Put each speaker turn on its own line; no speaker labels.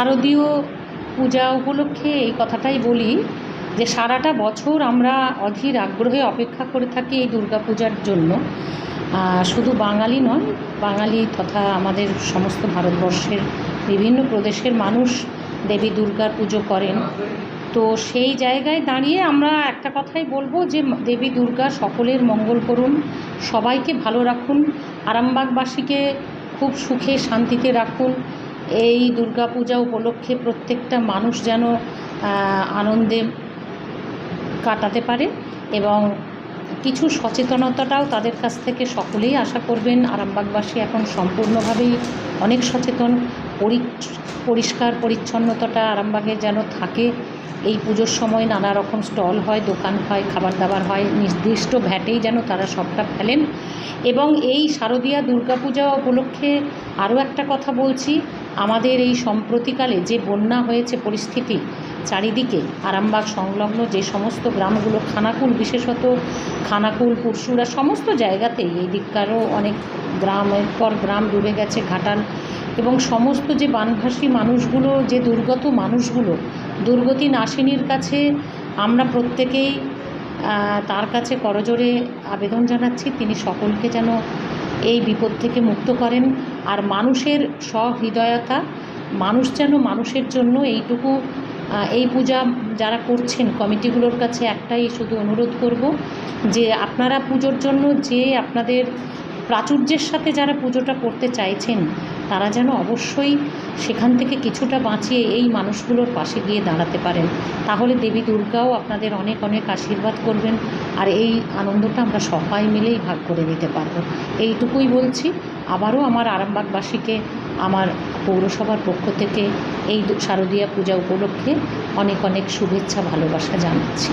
শারদীয় পূজা উপলক্ষে এই কথাটাই বলি যে সারাটা বছর আমরা অধীর আগ্রহে অপেক্ষা করে থাকি এই দুর্গা পূজার জন্য। শুধু বাঙালি নয়, বাঙালি তথা আমাদের সমস্ত ভারতবর্ষের বিভিন্ন প্রদেশের মানুষ দেবী দুর্গার পুজো করেন। তো সেই জায়গায় দাঁড়িয়ে আমরা একটা কথাই বলব যে দেবী দুর্গা সকলের মঙ্গল করুন, সবাইকে ভালো রাখুন, আরামবাগবাসীকে খুব সুখে শান্তিতে রাখুন। এই দুর্গা পূজা উপলক্ষে প্রত্যেকটা মানুষ যেন আনন্দে কাটাতে পারে এবং কিছু সচেতনতাটাও তাদের কাছ থেকে সকলেই আশা করবেন। আরামবাগবাসী এখন সম্পূর্ণভাবেই অনেক সচেতন। পরি- পরিষ্কার পরিচ্ছন্নতাটা আরামবাগে যেন থাকে। এই পুজোর সময় নানা রকম স্টল হয়, দোকান হয় খাবার দাবার হয়, নির্দিষ্ট ভ্যাটেই যেন তারা সবটা ফেলেন। এবং এই শারদীয়া দুর্গাপূজা উপলক্ষে আরও একটা কথা বলছি। আমাদের এই সম্প্রতিকালে যে বন্যা হয়েছে পরিস্থিতি চারিদিকে, আরামবাগ সংলগ্ন যে সমস্ত গ্রামগুলো, খানাকুল বিশেষত, খানাকুল পুরসুরা সমস্ত জায়গাতেই এই দিককারও অনেক গ্রামের পর গ্রাম ডুবে গেছে ঘাটাল এবং সমস্ত যে বানভাসী মানুষগুলো, যে দুর্গত মানুষগুলো, দুর্গতি নাশিনীর কাছে আমরা প্রত্যেকেই তার কাছে করজোরে আবেদন জানাচ্ছি। তিনি সকলকে যেন এই বিপদ থেকে মুক্ত করেন। আর মানুষের সহৃদয়তা, মানুষ যেন মানুষের জন্য এইটুকু এই পূজা যারা করছেন, কমিটিগুলোর কাছে একটাই শুধু অনুরোধ করব যে আপনারা পুজোর জন্য যে আপনাদের প্রাচুর্যের সাথে যারা পুজোটা করতে চাইছেন তারা যেন অবশ্যই সেখান থেকে কিছুটা বাঁচিয়ে এই মানুষগুলোর পাশে গিয়ে দাঁড়াতে পারেন। তাহলে দেবী দুর্গাও আপনাদের অনেক অনেক আশীর্বাদ করবেন আর এই আনন্দটা আমরা সবাই মিলেই ভাগ করে নিতে পারব। এইটুকুই বলছি। আবারও আমার আরামবাগবাসীকে, আমার পৌরসভার পক্ষ থেকে এই শারদীয়া পূজা উপলক্ষে অনেক অনেক শুভেচ্ছা, ভালোবাসা জানাচ্ছি।